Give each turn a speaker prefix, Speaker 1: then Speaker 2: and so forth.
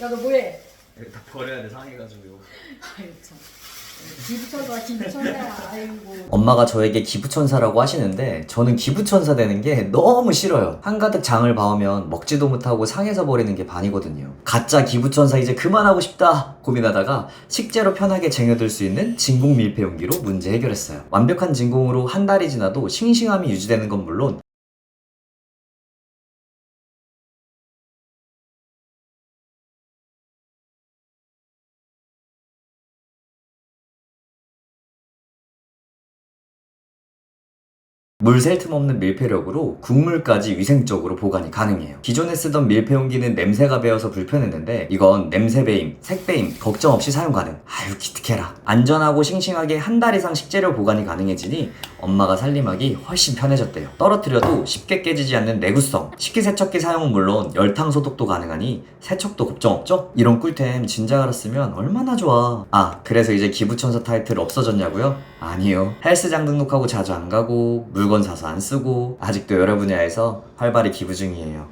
Speaker 1: 야너 뭐해?
Speaker 2: 이거 다 버려야 돼 상해가지고
Speaker 1: 아유 참. 기부천사 기부천사 아이고.
Speaker 3: 엄마가 저에게 기부천사라고 하시는데 저는 기부천사 되는 게 너무 싫어요. 한가득 장을 봐오면 먹지도 못하고 상해서 버리는 게 반이거든요. 가짜 기부천사 이제 그만하고 싶다 고민하다가 식재로 편하게 쟁여둘 수 있는 진공 밀폐 용기로 문제 해결했어요. 완벽한 진공으로 한 달이 지나도 싱싱함이 유지되는 건 물론 물셀틈 없는 밀폐력으로 국물까지 위생적으로 보관이 가능해요. 기존에 쓰던 밀폐 용기는 냄새가 배어서 불편했는데 이건 냄새 배임, 색 배임 걱정 없이 사용 가능. 아유 기특해라. 안전하고 싱싱하게 한 달 이상 식재료 보관이 가능해지니 엄마가 살림하기 훨씬 편해졌대요. 떨어뜨려도 쉽게 깨지지 않는 내구성. 식기세척기 사용은 물론 열탕 소독도 가능하니 세척도 걱정 없죠? 이런 꿀템 진작 알았으면 얼마나 좋아. 아 그래서 이제 기부천사 타이틀 없어졌냐고요? 아니요. 헬스장 등록하고 자주 안 가고 물건 사서 안 쓰고 아직도 여러 분야에서 활발히 기부 중이에요.